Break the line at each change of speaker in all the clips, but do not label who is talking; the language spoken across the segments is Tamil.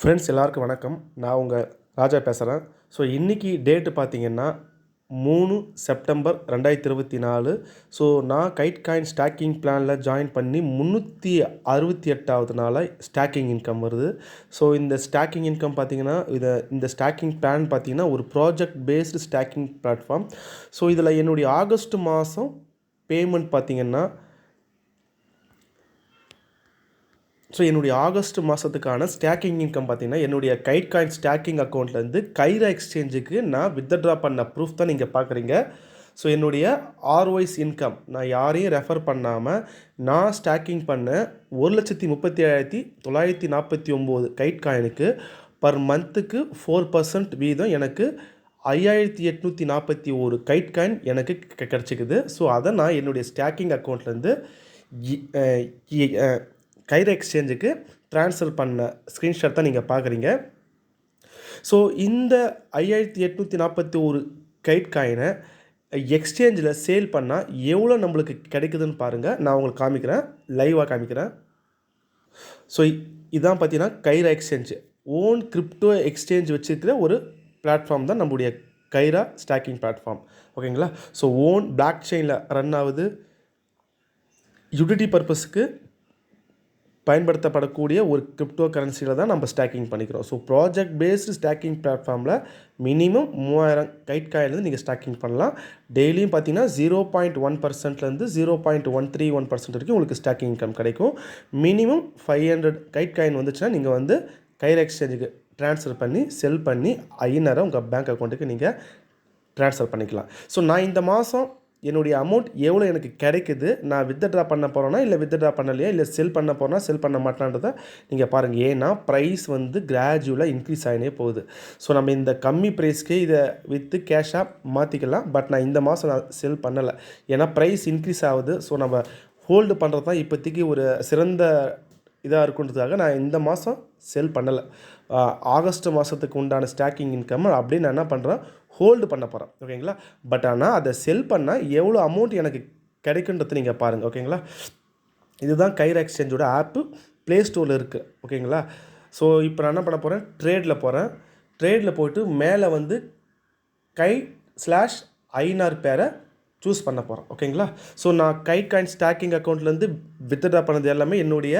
ஃப்ரெண்ட்ஸ் எல்லாருக்கும் வணக்கம். நான் உங்கள் ராஜா பேசுகிறேன் ஸோ இன்றைக்கி டேட்டு பார்த்தீங்கன்னா மூணு செப்டம்பர் ரெண்டாயிரத்தி இருபத்தி நாலு. ஸோ நான் கைட் காயின் ஸ்டாக்கிங் பிளானில் ஜாயின் பண்ணி முந்நூற்றி அறுபத்தி எட்டாவது நாளாக ஸ்டாக்கிங் இன்கம் வருது. ஸோ இந்த ஸ்டாக்கிங் இன்கம் பார்த்தீங்கன்னா இதை இந்த ஸ்டாக்கிங் பிளான் பார்த்தீங்கன்னா ஒரு project based staking platform so இதில் என்னுடைய ஆகஸ்ட் மாதம் பேமெண்ட் பார்த்தீங்கன்னா ஸோ என்னுடைய ஆகஸ்ட் மாதத்துக்கான ஸ்டாக்கிங் இன்கம் பார்த்தீங்கன்னா என்னுடைய கைட் காயின் ஸ்டாக்கிங் அக்கௌண்ட்லேருந்து கைரா எக்ஸ்சேஞ்சுக்கு நான் வித்ட்ரா பண்ண ப்ரூஃப் தான் நீங்கள் பார்க்குறீங்க. ஸோ என்னுடைய ஆர்ஒய்ஸ் இன்கம் நான் யாரையும் ரெஃபர் பண்ணாமல் நான் ஸ்டாக்கிங் பண்ண ஒரு லட்சத்தி முப்பத்தி ஏழாயிரத்தி தொள்ளாயிரத்தி நாற்பத்தி ஒம்பது கைட் காயினுக்கு பர் மந்த்துக்கு ஃபோர் பர்சன்ட் வீதம் எனக்கு ஐயாயிரத்தி எட்நூற்றி நாற்பத்தி ஒரு கைட் காயின் எனக்கு கிடச்சிக்குது. ஸோ அதை நான் என்னுடைய ஸ்டாக்கிங் அக்கௌண்ட்லேருந்து கைர எக்ஸ்சேஞ்சுக்கு ட்ரான்ஸ்ஃபர் பண்ண ஸ்க்ரீன்ஷாட் தான் நீங்கள் பார்க்குறீங்க. ஸோ இந்த ஐயாயிரத்தி எட்நூற்றி நாற்பத்தி ஒரு கைட் காயினை எக்ஸ்சேஞ்சில் சேல் பண்ணால் எவ்வளோ நம்மளுக்கு கிடைக்குதுன்னு பாருங்கள் நான் உங்களுக்கு காமிக்கிறேன். லைவாக காமிக்கிறேன். ஸோ இதான் பார்த்தீங்கன்னா Kaira exchange own crypto exchange வச்சுருக்கிற ஒரு பிளாட்ஃபார்ம் தான் நம்முடைய கைரா ஸ்டாக்கிங் பிளாட்ஃபார்ம் ஓகேங்களா ஸோ ஓன் பிளாக் செயினில் ரன் ஆகுது. யூட்டிலிட்டி பர்பஸ்க்கு பயன்படுத்தப்படக்கூடிய ஒரு கிரிப்டோ கரன்சியில் தான் நம்ம ஸ்டாக்கிங் பண்ணிக்கிறோம். ஸோ ப்ராஜெக்ட் பேஸ்டு ஸ்டாக்கிங் பிளாட்ஃபார்மில் மினிமம் மூவாயிரம் கைட் காயிலேருந்து நீங்கள் ஸ்டாக்கிங் பண்ணலாம். டெய்லியும் பார்த்தீங்கன்னா zero point one பர்சன்ட்லேருந்து zero point one three one percent வரைக்கும் உங்களுக்கு ஸ்டாக்கிங் இன்கம் கிடைக்கும். Minimum five hundred Kite coin வந்துச்சுன்னா நீங்கள் வந்து கயிறு எக்ஸ்சேஞ்சுக்கு ட்ரான்ஸ்ஃபர் பண்ணி செல் பண்ணி ஐநரை உங்கள் பேங்க் அக்கௌண்ட்டுக்கு நீங்கள் ட்ரான்ஸ்ஃபர் பண்ணிக்கலாம். ஸோ நான் இந்த மாதம் என்னுடைய அமௌண்ட் எவ்வளோ எனக்கு கிடைக்குது? நான் வித்ட்ரா பண்ண போகிறேன்னா இல்லை வித்ட்ரா பண்ணலையா? இல்லை செல் பண்ண போகிறேன்னா செல் பண்ண மாட்டேன்றதை நீங்கள் பாருங்கள் ஏன்னா ப்ரைஸ் வந்து கிராஜுவலாக இன்க்ரீஸ் ஆகினே போகுது. ஸோ நம்ம இந்த கம்மி ப்ரைஸ்க்கே இதை விற்று கேஷாக மாற்றிக்கலாம் பட் நான் இந்த மாதம் நான் செல் பண்ணலை. ஏன்னா ப்ரைஸ் இன்க்ரீஸ் ஆகுது. ஸோ நம்ம ஹோல்டு பண்ணுறது தான் இப்போதைக்கு ஒரு சிறந்த இதாக இருக்குன்றதுக்காக நான் இந்த மாதம் செல் பண்ணலை. ஆகஸ்ட் மாதத்துக்கு உண்டான ஸ்டாக்கிங் இன்கம் அப்படியே நான் என்ன பண்ணுறேன் ஹோல்டு பண்ண போகிறேன் ஓகேங்களா பட் ஆனால் அதை செல் பண்ணால் எவ்வளோ அமௌண்ட் எனக்கு கிடைக்குன்றது நீங்கள் பாருங்கள் ஓகேங்களா இதுதான் கைரா எக்ஸ்சேஞ்சோட ஆப்பு ப்ளே ஸ்டோரில் இருக்குது ஓகேங்களா ஸோ இப்போ நான் என்ன பண்ண போகிறேன் ட்ரேடில் போகிறேன் ட்ரேடில் போயிட்டு மேலே வந்து கை ஸ்லாஷ் ஐநார் பேரை சூஸ் பண்ண போகிறேன் ஓகேங்களா ஸோ நான் கை காயின் ஸ்டாக்கிங் அக்கௌண்ட்லேருந்து வித்ட்ரா பண்ணது எல்லாமே என்னுடைய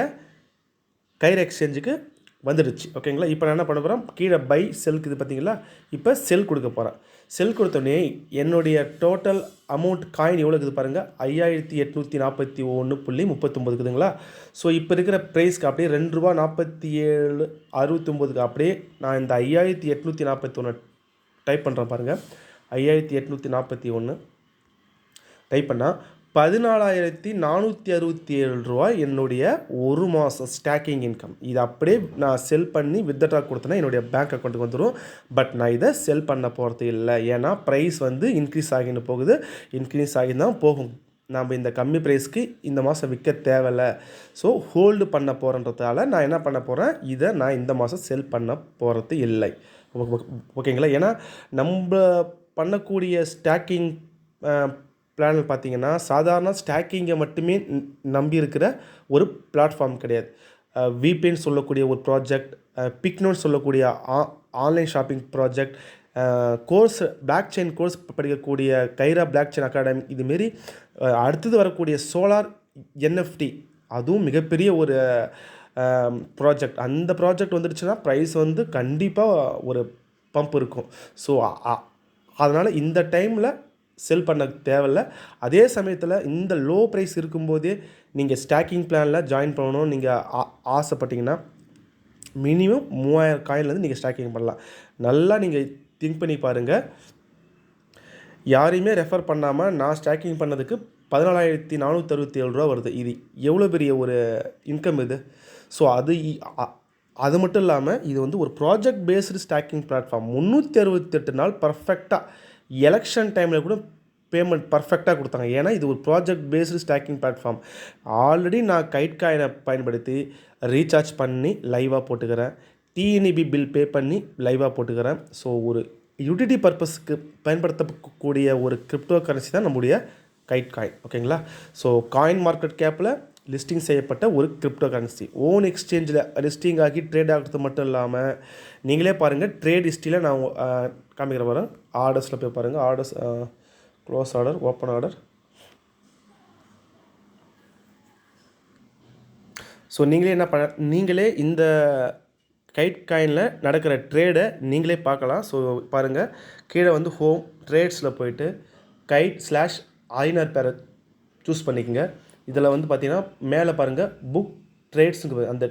கைர் எக்ஸ்சேஞ்சுக்கு வந்துடுச்சு. ஓகேங்களா? இப்போ நான் என்ன பண்ண போகிறேன் கீழே பை செல்க்கு இது பார்த்தீங்களா இப்போ செல் கொடுக்க போகிறேன் செல் கொடுத்தோடனே என்னுடைய டோட்டல் அமௌண்ட் காயின் எவ்வளோ இருக்குது பாருங்கள் ஐயாயிரத்தி எட்நூற்றி நாற்பத்தி ஒன்று புள்ளி முப்பத்தொம்பது இருக்குதுங்களா ஸோ இப்போ இருக்கிற ப்ரைஸ்க்கு அப்படியே ரெண்டு ரூபா நாற்பத்தி ஏழு அறுபத்தொம்போதுக்கு அப்படியே நான் இந்த ஐயாயிரத்தி எட்நூற்றி நாற்பத்தி ஒன்று டைப் பண்ணுறேன் பாருங்கள் ஐயாயிரத்தி எட்நூற்றி நாற்பத்தி ஒன்று டைப் பண்ணால் பதினாலாயிரத்தி நானூற்றி அறுபத்தி ஏழு ரூபா என்னுடைய ஒரு மாதம் ஸ்டாக்கிங் இன்கம் இது அப்படியே நான் செல் பண்ணி வித்ட்ரா கொடுத்தேன்னா என்னுடைய பேங்க் அக்கௌண்ட்டுக்கு வந்துடும் பட் நான் இதை செல் பண்ண போகிறது இல்லை. ஏன்னா ப்ரைஸ் வந்து இன்க்ரீஸ் ஆகின்னு போகுது. இன்க்ரீஸ் ஆகி தான் போகும். நம்ம இந்த கம்மி ப்ரைஸ்க்கு இந்த மாதம் விற்க தேவையில்லை. ஸோ ஹோல்டு பண்ண போகிறன்றதால நான் என்ன பண்ண போகிறேன் இதை நான் இந்த மாதம் செல் பண்ண போகிறது இல்லை. ஓகேங்களா? ஏன்னா நம்ம பண்ணக்கூடிய ஸ்டாக்கிங் பிளான் பார்த்தீங்கன்னா சாதாரண ஸ்டாக்கிங்கை மட்டுமே நம்பி இருக்கிற ஒரு பிளாட்ஃபார்ம் கிடையாது. விபின்னு சொல்லக்கூடிய ஒரு ப்ராஜெக்ட் பிக்னோன்னு சொல்லக்கூடிய ஆ- online shopping project course block chain course படிக்கக்கூடிய கைரா பிளாக் செயின் அகாடமி இதுமாரி அடுத்தது வரக்கூடிய சோலார் என்எஃப்டி அதுவும் மிகப்பெரிய ஒரு ப்ராஜெக்ட் அந்த ப்ராஜெக்ட் வந்துடுச்சுன்னா ப்ரைஸ் வந்து கண்டிப்பாக ஒரு பம்ப் இருக்கும். ஸோ அதனால் இந்த டைமில் செல் பண்ண தேவையில்ல. அதே சமயத்தில் இந்த லோ ப்ரைஸ் இருக்கும்போதே நீங்கள் ஸ்டாக்கிங் பிளானில் ஜாயின் பண்ணணும் நீங்கள் ஆ- ஆசைப்பட்டீங்கன்னா மினிமம் மூவாயிரம் காயின்லேருந்து நீங்கள் ஸ்டாக்கிங் பண்ணலாம். நல்லா நீங்கள் திங்க் பண்ணி பாருங்கள் யாரையுமே ரெஃபர் பண்ணாமல் நான் ஸ்டாக்கிங் பண்ணதுக்கு பதினாலாயிரத்தி நானூற்றி அறுபத்தி ஏழு ரூபா வருது. இது எவ்வளோ பெரிய ஒரு இன்கம் இது? ஸோ அது அது மட்டும் இல்லாமல் இது வந்து ஒரு ப்ராஜெக்ட் பேஸ்டு ஸ்டாக்கிங் பிளாட்ஃபார்ம் முந்நூற்றி அறுபத்தெட்டு நாள் பர்ஃபெக்டாக எலெக்ஷன் டைமில் கூட பேமெண்ட் பர்ஃபெக்டாக கொடுத்தாங்க. ஏன்னா இது ஒரு project based staking platform already நான் கைட் காயினை பயன்படுத்தி ரீசார்ஜ் பண்ணி லைவாக போட்டுக்கிறேன். டிஎன்இபி பில் பே பண்ணி லைவாக போட்டுக்கிறேன். ஸோ ஒரு யூட்டிலிட்டி பர்பஸ்க்கு பயன்படுத்தக்கூடிய ஒரு கிரிப்டோ கரன்சி தான் நம்முடைய கைட் காயின் ஓகேங்களா ஸோ காயின் மார்க்கெட் கேப்பில் லிஸ்டிங் செய்யப்பட்ட ஒரு கிரிப்டோ கரன்சி ஓன் எக்ஸ்சேஞ்சில் லிஸ்டிங் ஆகி ட்ரேட் ஆகிறது மட்டும் இல்லாமல் நீங்களே பாருங்கள் ட்ரேட் ஹிஸ்ட்ரியில் நான் காமிக்கிற வரேன் ஆர்டர்ஸில் போய் பாருங்கள் orders close order open order so நீங்களே என்ன பண்ண நீங்களே இந்த கைட் காயினில் நடக்கிற ட்ரேடை நீங்களே பார்க்கலாம். ஸோ பாருங்கள் கீழே வந்து ஹோம் ட்ரேட்ஸில் போயிட்டு கைட் ஸ்லாஷ் ஐநர் பேரை சூஸ் பண்ணிக்கோங்க. இதில் வந்து பார்த்தீங்கன்னா மேலே பாருங்கள் புக் ட்ரேட்ஸுங்க அந்த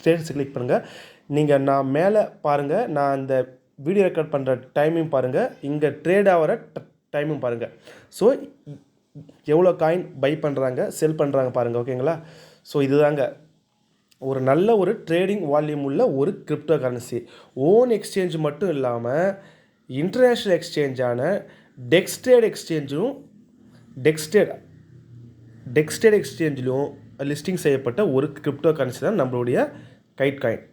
ட்ரேட்ஸ் கிளிக் பண்ணுங்கள் நீங்கள் நான் மேலே பாருங்கள் நான் இந்த வீடியோ ரெக்கார்ட் பண்ணுற டைமிங் பாருங்கள் இங்கே ட்ரேட் ஆகிற டைமிங் பாருங்கள் ஸோ எவ்வளோ காயின் பை பண்ணுறாங்க செல் பண்ணுறாங்க பாருங்கள் ஓகேங்களா ஸோ இதுதாங்க. ஒரு நல்ல ஒரு ட்ரேடிங் வால்யூம் உள்ள ஒரு கிரிப்டோ கரன்சி ஓன் எக்ஸ்சேஞ்ச் மட்டும் இல்லாமல் இன்டர்நேஷ்னல் எக்ஸ்சேஞ்சான டெக்ஸ்டேட் எக்ஸ்சேஞ்சும் டெக்ஸ்டேட் டெக்ஸ்டேட் எக்ஸ்சேஞ்சிலும் லிஸ்டிங் செய்யப்பட்ட ஒரு கிரிப்டோ கரன்சி தான் நம்மளுடைய கைட் காயின்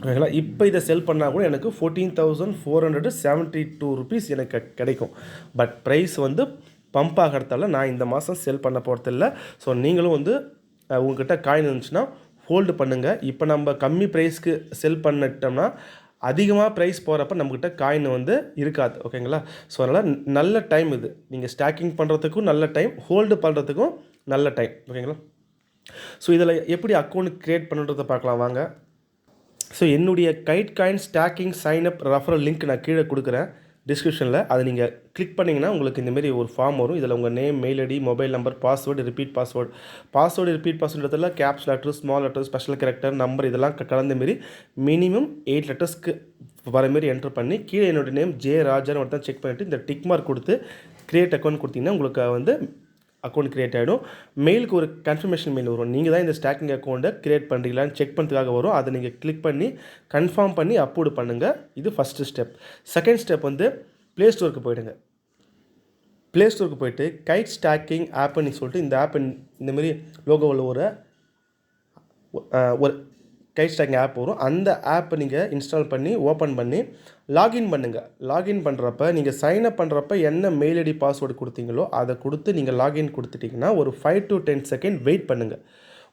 ஓகேங்களா? இப்போ இதை செல் பண்ணால் கூட எனக்கு fourteen thousand four hundred seventy two rupees எனக்கு கிடைக்கும். பட் ப்ரைஸ் வந்து பம்ப் ஆகிறதால நான் இந்த மாதம் செல் பண்ண போகிறதில்ல ஸோ நீங்களும் வந்து அஹ், உங்ககிட்ட காயின் இருந்துச்சுன்னா ஹோல்டு பண்ணுங்கள் இப்போ நம்ம கம்மி ப்ரைஸ்க்கு செல் பண்ணிட்டோம்னா அதிகமாக ப்ரைஸ் போகிறப்ப நம்மக்கிட்ட காயின் வந்து இருக்காது ஓகேங்களா ஸோ அதனால் நல்ல டைம் இது. நீங்கள் ஸ்டாக்கிங் பண்ணுறதுக்கும் நல்ல டைம் ஹோல்டு பண்ணுறதுக்கும் நல்ல டைம் ஓகேங்களா ஸோ இதில் எப்படி அக்கௌண்ட் க்ரியேட் பண்ணுறதை பார்க்கலாம் வாங்க. ஸோ என்னுடைய Kite coin staking sign up referral link நான் கீழே கொடுக்குறேன். டிஸ்கிரிப்ஷனில் அதை நீங்கள் கிளிக் பண்ணிங்கன்னா உங்களுக்கு இந்தமாரி ஒரு ஃபார்ம் வரும். இதில் உங்கள் name mail ID mobile number password repeat password password repeat பாஸ்வேர்டுல caps letter small letter special character number இதெல்லாம் கலந்த மாரி மினிமம் எயிட் லெட்டர்ஸ்க்கு வர மாரி என்டர் பண்ணி கீழே என்னோட நேம் ஜே ராஜான்னு ஒருத்தன் செக் பண்ணிவிட்டு இந்த டிக் மார்க் கொடுத்து க்ரியேட் அக்கௌண்ட் கொடுத்தீங்கன்னா உங்களுக்கு வந்து அக்கௌண்ட் கிரியேட் ஆகிடும் மெயிலுக்கு ஒரு கன்ஃபர்மேஷன் மெயில் வரும். நீங்கள் தான் இந்த ஸ்டாக்கிங் அக்கௌண்ட்டை கிரியேட் பண்ணுறீங்களான்னு செக் பண்ணுறதுக்காக வரும். அதை நீங்கள் கிளிக் பண்ணி கன்ஃபார்ம் பண்ணி அப்லோடு பண்ணுங்கள் இது ஃபஸ்ட்டு ஸ்டெப் செகண்ட் ஸ்டெப் வந்து ப்ளே ஸ்டோருக்கு போயிடுங்க. ப்ளே ஸ்டோருக்கு போயிட்டு கைட் ஸ்டாக்கிங் ஆப்புன்னு சொல்லிட்டு இந்த ஆப் இந்தமாரி லோகோவில் ஒரு ஒரு கைட் ஸ்டாக்கிங் ஆப் வரும். அந்த ஆப்பை நீங்கள் இன்ஸ்டால் பண்ணி ஓப்பன் பண்ணி லாகின் பண்ணுங்கள் லாகின் பண்ணுறப்ப நீங்கள் சைன் அப் பண்ணுறப்ப என்ன மெயில் ஐடி பாஸ்வேர்டு கொடுத்தீங்களோ அதை கொடுத்து நீங்கள் லாகின் கொடுத்துட்டிங்கன்னா ஒரு five to ten second wait பண்ணுங்கள்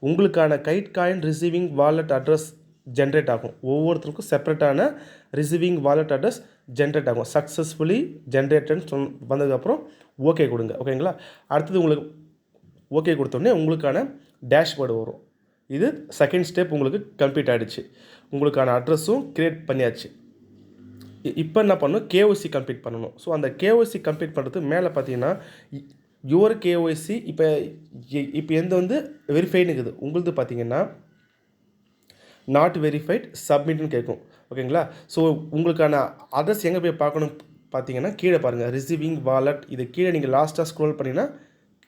உங்களுக்கான Kite coin receiving wallet address generate ஆகும். ஒவ்வொருத்தருக்கும் செப்பரேட்டான ரிசீவிங் வாலெட் அட்ரஸ் ஜென்ரேட் ஆகும். சக்ஸஸ்ஃபுல்லி ஜென்ரேட்டட்னு சொன் வந்ததுக்கப்புறம் ஓகே கொடுங்க. ஓகேங்களா அடுத்தது உங்களுக்கு ஓகே கொடுத்தோடனே உங்களுக்கான டேஷ்போர்டு வரும். இது செகண்ட் ஸ்டெப் உங்களுக்கு கம்ப்ளீட் ஆகிடுச்சு உங்களுக்கான அட்ரஸும் க்ரியேட் பண்ணியாச்சு. இப்போ என்ன பண்ணணும்? கேஓசி கம்ப்ளீட் பண்ணணும். ஸோ அந்த கேஓசி கம்ப்ளீட் பண்ணுறதுக்கு மேலே பார்த்தீங்கன்னா யுவர் கேஒய்சி இப்போ இப்போ எந்த வந்து வெரிஃபைடு இருக்குது? உங்களுது பார்த்தீங்கன்னா நாட் வெரிஃபைட் சப்மிட்னு கேட்கும் ஓகேங்களா ஸோ உங்களுக்கான அட்ரஸ் எங்கே போய் பார்க்கணும் பார்த்தீங்கன்னா கீழே பாருங்கள் ரிசீவிங் வாலெட் இது கீழே நீங்கள் லாஸ்ட்டாக ஸ்க்ரோல் பண்ணிங்கன்னா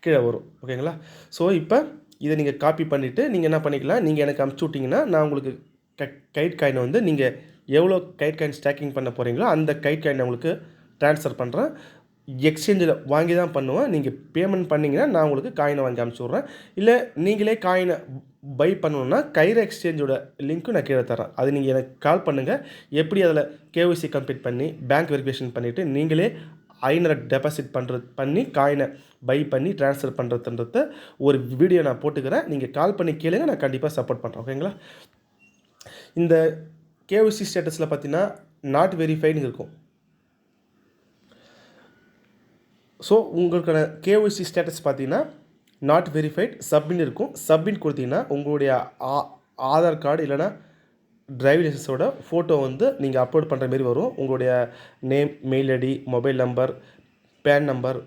கீழே வரும். ஓகேங்களா ஸோ இப்போ இதை நீங்கள் காப்பி பண்ணிவிட்டு நீங்கள் என்ன பண்ணிக்கலாம்? நீங்கள் எனக்கு அமுச்சு விட்டிங்கன்னா நான் உங்களுக்கு க கைட் காயினை வந்து நீங்கள் எவ்வளோ கைட் காயின் ஸ்டாக்கிங் பண்ண போகிறீங்களோ அந்த கைட் காயின் உங்களுக்கு ட்ரான்ஸ்ஃபர் பண்ணுறேன் எக்ஸ்சேஞ்சில் வாங்கி தான் பண்ணுவேன். நீங்கள் பேமெண்ட் பண்ணிங்கன்னா நான் உங்களுக்கு காயினை வாங்கி அனுப்பிச்சி விட்றேன். இல்லை நீங்களே காயினை பை பண்ணணுன்னா கைரா எக்ஸ்சேஞ்சோட லிங்க்கும் நான் கீழே தரேன். அது நீங்கள் எனக்கு கால் பண்ணுங்கள் எப்படி அதில் கேஒசி கம்ப்ளீட் பண்ணி பேங்க் வெரிஃபிகேஷன் பண்ணிவிட்டு நீங்களே ஐநூறு டெபாசிட் பண்ணுறது பண்ணி காயினை பை பண்ணி ட்ரான்ஸ்ஃபர் பண்ணுறதுன்றத ஒரு வீடியோ நான் போட்டுக்கிறேன். நீங்கள் கால் பண்ணி கேளுங்க. நான் கண்டிப்பாக சப்போர்ட் பண்ணுறேன் ஓகேங்களா இந்த கேஒசி ஸ்டேட்டஸில் பார்த்தீங்கன்னா நாட் வெரிஃபைடுன்னு இருக்கும். ஸோ உங்களுக்கான கேஒய்சி ஸ்டேட்டஸ் பார்த்தீங்கன்னா நாட் வெரிஃபைட் சப்மின் இருக்கும். சப்மின் கொடுத்தீங்கன்னா உங்களுடைய ஆ- ஆதார் கார்டு இல்லைன்னா டிரைவிங் லைசன்ஸோட ஃபோட்டோ வந்து நீங்கள் அப்லோட் பண்ணுற மாரி வரும். உங்களுடைய name mail ID mobile number PAN number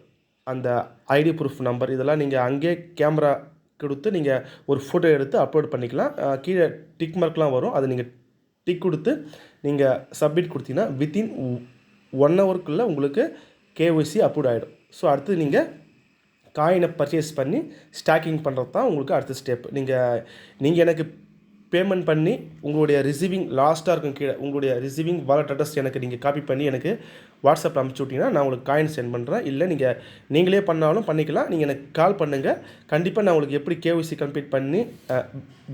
அந்த ஐடி ப்ரூஃப் நம்பர் இதெல்லாம் நீங்கள் அங்கேயே கேமரா கொடுத்து நீங்கள் ஒரு ஃபோட்டோ எடுத்து அப்லோட் பண்ணிக்கலாம். கீழே டிக் மார்க்லாம் வரும். அதை நீங்கள் டிக் கொடுத்து நீங்கள் சப்மிட் கொடுத்தீங்கன்னா வித்தின் ஒன் ஹவருக்குள்ளே உங்களுக்கு கேஒய்சி அப்ரூவ் ஆகிடும் ஸோ அடுத்து நீங்கள் காயினை பர்ச்சேஸ் பண்ணி ஸ்டாக்கிங் பண்ணுறது தான் உங்களுக்கு அடுத்த ஸ்டெப் நீங்கள் நீங்கள் எனக்கு பேமெண்ட் பண்ணி உங்களுடைய ரிசீவிங் லாஸ்ட்டாக இருக்கும் கீழே உங்களுடைய ரிசீவிங் வாலெட் அட்ரஸ் எனக்கு நீங்கள் காப்பி பண்ணி எனக்கு வாட்ஸ்அப்பில் அனுப்பிச்சி விட்டிங்கன்னா நான் உங்களுக்கு காயின் சென்ட் பண்ணுறேன் இல்லை நீங்கள் நீங்களே பண்ணாலும் பண்ணிக்கலாம். நீங்கள் எனக்கு கால் பண்ணுங்கள் கண்டிப்பாக நான் உங்களுக்கு எப்படி கேஒய்சி கம்ப்ளீட் பண்ணி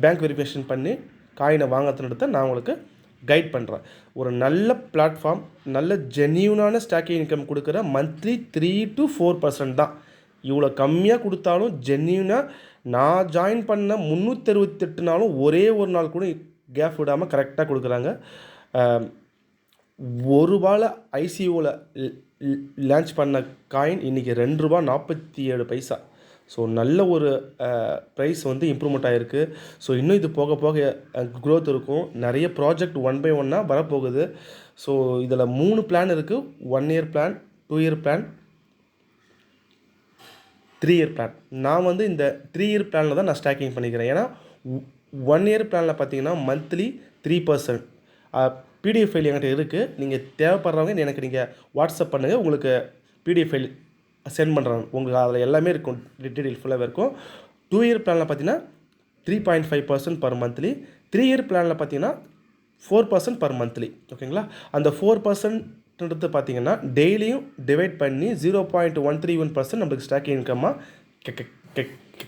பேங்க் வெரிஃபிகேஷன் பண்ணி காயினை வாங்கறதுன்றத நான் உங்களுக்கு கைட் பண்ணுறேன் ஒரு நல்ல பிளாட்ஃபார்ம் நல்ல ஜென்யூனான ஸ்டாக்கிங் இன்கம் கொடுக்குற monthly three to four percent தான். இவ்வளோ கம்மியாக கொடுத்தாலும் ஜென்யூனாக நான் ஜாயின் பண்ண முந்நூற்றி நாளும் ஒரே ஒரு நாள் கூட கேப் விடாமல் கரெக்டாக கொடுக்குறாங்க. ஒரு ரூபாயில் ஐசியூவில் லான்ச் பண்ண காயின் இன்றைக்கி ரெண்டு ரூபா நாற்பத்தி ஏழு பைசா. ஸோ நல்ல ஒரு ப்ரைஸ் வந்து இம்ப்ரூவ்மெண்ட் ஆகிருக்கு ஸோ இன்னும் இது போக போக க்ரோத் இருக்கும். நிறைய ப்ராஜெக்ட் ஒன் பை ஒன்னாக வரப்போகுது. ஸோ இதில் மூணு பிளான் இருக்குது one year plan two year plan three year plan நான் வந்து இந்த த்ரீ இயர் பிளானில் தான் நான் ஸ்டாக்கிங் பண்ணிக்கிறேன். ஏன்னா ஒன் இயர் பிளானில் பார்த்தீங்கன்னா monthly three percent PDF file என்கிட்ட இருக்குது நீங்கள் தேவைப்படுறவங்க எனக்கு நீங்கள் வாட்ஸ்அப் பண்ணுங்கள் உங்களுக்கு பிடிஎஃப் ஃபைல் சென்ட் பண்ணுறாங்க உங்களுக்கு அதில் எல்லாமே இருக்கும். டீட்டெயில் ஃபுல்லாகவே இருக்கும். டூ இயர் பிளானில் பார்த்தீங்கன்னா three point five percent per monthly three year பிளானில் பார்த்தீங்கன்னா ஃபோர் பர்சன்ட் பர் மந்த்லி ஓகேங்களா அந்த ஃபோர் பர்சன்ட்ன்றது பார்த்தீங்கன்னா டெய்லியும் டிவைட் பண்ணி zero point one three one percent நம்மளுக்கு ஸ்டாக் இன்கம்மாக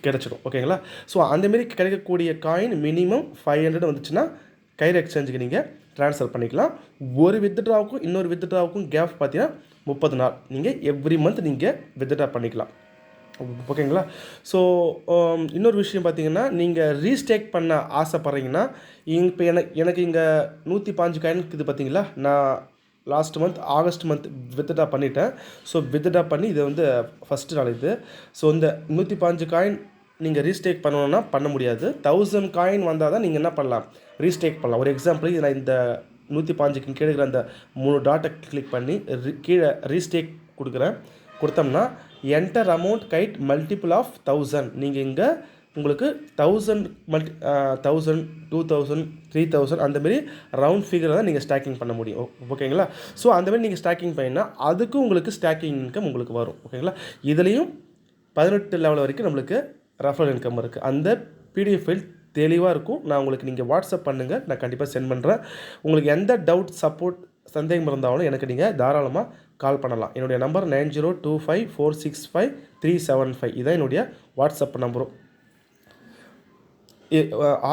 கிடைச்சிடும். ஓகேங்களா ஸோ அந்தமாரி கிடைக்கக்கூடிய காயின் மினிமம் ஃபைவ் ஹண்ட்ரட் வந்துச்சுன்னா கைர் எக்ஸ்சேஞ்சுக்கு நீங்கள் ட்ரான்ஸ்ஃபர் பண்ணிக்கலாம். ஒரு வித்ட்ராவுக்கும் இன்னொரு வித்ட்ராவுக்கும் கேப் பார்த்தீங்கன்னா முப்பது நாள். நீங்கள் எவ்ரி மந்த் நீங்கள் வித்ட்ரா பண்ணிக்கலாம். ஓகேங்களா? ஸோ um, இன்னொரு விஷயம் பார்த்தீங்கன்னா நீங்கள் ரீஸ்டேக் பண்ண ஆசைப்பட்றீங்கன்னா இப்போ எனக்கு எனக்கு இங்கே நூற்றி பாஞ்சு காயின் இருக்குது பார்த்தீங்களா நான் last month August month withdraw பண்ணிட்டேன். ஸோ வித்ட்ரா பண்ணி இது வந்து ஃபஸ்ட்டு நாள் இது. ஸோ இந்த நூற்றி பாஞ்சு காயின் நீங்கள் ரீஸ்டேக் பண்ணணும்னா பண்ண முடியாது. தௌசண்ட் காயின் வந்தால் தான் நீங்கள் என்ன பண்ணலாம்? ரீஸ்டேக் பண்ணலாம். ஒரு எக்ஸாம்பிள் நான் இந்த நூற்றி பாஞ்சுக்கு கீழே இருக்கிற அந்த மூணு டாட்டை கிளிக் பண்ணி கீழே ரீஸ்டேக் கொடுக்குறேன் கொடுத்தோம்னா enter amount guide multiple of thousand நீங்கள் இங்கே உங்களுக்கு thousand multi thousand two thousand three thousand அந்தமாரி ரவுண்ட் ஃபிகரை தான் நீங்கள் ஸ்டாக்கிங் பண்ண முடியும். ஓகேங்களா? ஸோ அந்தமாரி நீங்கள் ஸ்டாக்கிங் பண்ணிங்கன்னா அதுக்கும் உங்களுக்கு ஸ்டாக்கிங் இன்கம் உங்களுக்கு வரும். ஓகேங்களா? இதுலேயும் பதினெட்டு லெவல் வரைக்கும் நம்மளுக்கு ரெஃபரல் இன்கம் இருக்குது அந்த பிடிஎஃப் ஃபைல் தெளிவாக இருக்கும். நான் உங்களுக்கு நீங்கள் வாட்ஸ்அப் பண்ணுங்கள் நான் கண்டிப்பாக சென்ட் பண்ணுறேன் உங்களுக்கு எந்த டவுட் சப்போர்ட் சந்தேகம் இருந்தாலும் எனக்கு நீங்கள் தாராளமாக கால் பண்ணலாம். என்னுடைய number nine zero two five four six five three seven five. இதான் என்னுடைய வாட்ஸ்அப் நம்பரும்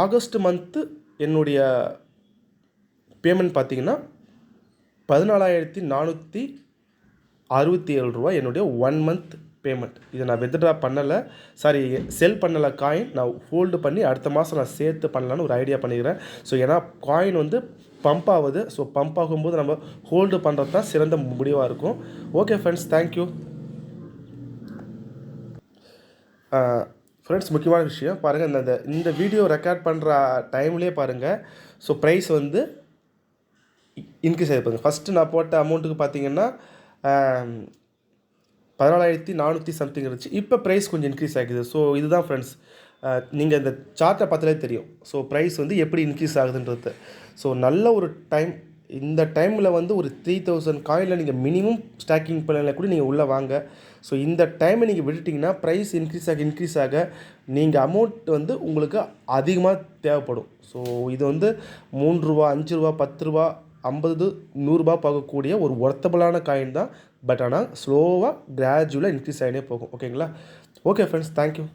ஆகஸ்ட் மந்த்து என்னுடைய பேமெண்ட் பார்த்தீங்கன்னா பதினாலாயிரத்தி நானூற்றி அறுபத்தி ஏழு ரூபா என்னுடைய ஒன் மந்த் பேமெண்ட் இதை நான் வித்ட்ரா பண்ணலை. சாரி செல் பண்ணலை காயின் நான் ஹோல்டு பண்ணி அடுத்த மாதம் நான் சேர்த்து பண்ணலான்னு ஒரு ஐடியா பண்ணிக்கிறேன். ஸோ ஏன்னா காயின் வந்து பம்ப் ஆகுது. ஸோ பம்ப் ஆகும்போது நம்ம ஹோல்டு பண்ணுறது தான் சிறந்த முடிவாக இருக்கும். ஓகே ஃப்ரெண்ட்ஸ் தேங்க்யூ ஃப்ரெண்ட்ஸ் முக்கியமான விஷயம். பாருங்கள் இந்த இந்த- இந்த வீடியோ ரெக்கார்ட் பண்ணுற டைம்லேயே பாருங்கள் ஸோ ப்ரைஸ் வந்து இன்க்ரீஸ் ஆகிருப்பாங்க ஃபஸ்ட்டு நான் போட்ட அமௌண்ட்டுக்கு பார்த்தீங்கன்னா பதினாலாயிரத்தி நானூற்றி சம்திங் இருந்துச்சு. இப்போ ப்ரைஸ் கொஞ்சம் இன்க்ரீஸ் ஆகுது. ஸோ இதுதான் ஃப்ரெண்ட்ஸ் நீங்கள் இந்த சார்ட்டை பார்த்தாலே தெரியும். ஸோ ப்ரைஸ் வந்து எப்படி இன்க்ரீஸ் ஆகுதுன்றது. ஸோ நல்ல ஒரு டைம் இந்த டைமில் வந்து ஒரு த்ரீ தௌசண்ட் காயினில் நீங்கள் மினிமம் ஸ்டாக்கிங் பண்ணல கூட நீங்கள் உள்ளே வாங்க. ஸோ இந்த டைமை நீங்கள் விட்டுட்டிங்கன்னா ப்ரைஸ் இன்க்ரீஸ் ஆக இன்க்ரீஸ் ஆக நீங்கள் அமௌண்ட் வந்து உங்களுக்கு அதிகமாக தேவைப்படும். ஸோ இது வந்து மூன்று ரூபா அஞ்சு ரூபா பத்து ரூபா ஐம்பது நூறுரூபா பார்க்கக்கூடிய ஒரு ஒர்த்தபிளான காயின் தான். பட் ஆனால் ஸ்லோவாக கிராஜுவலாக இன்க்ரீஸ் ஆகினே போகும். ஓகேங்களா ஓகே ஃப்ரெண்ட்ஸ் தேங்க்யூ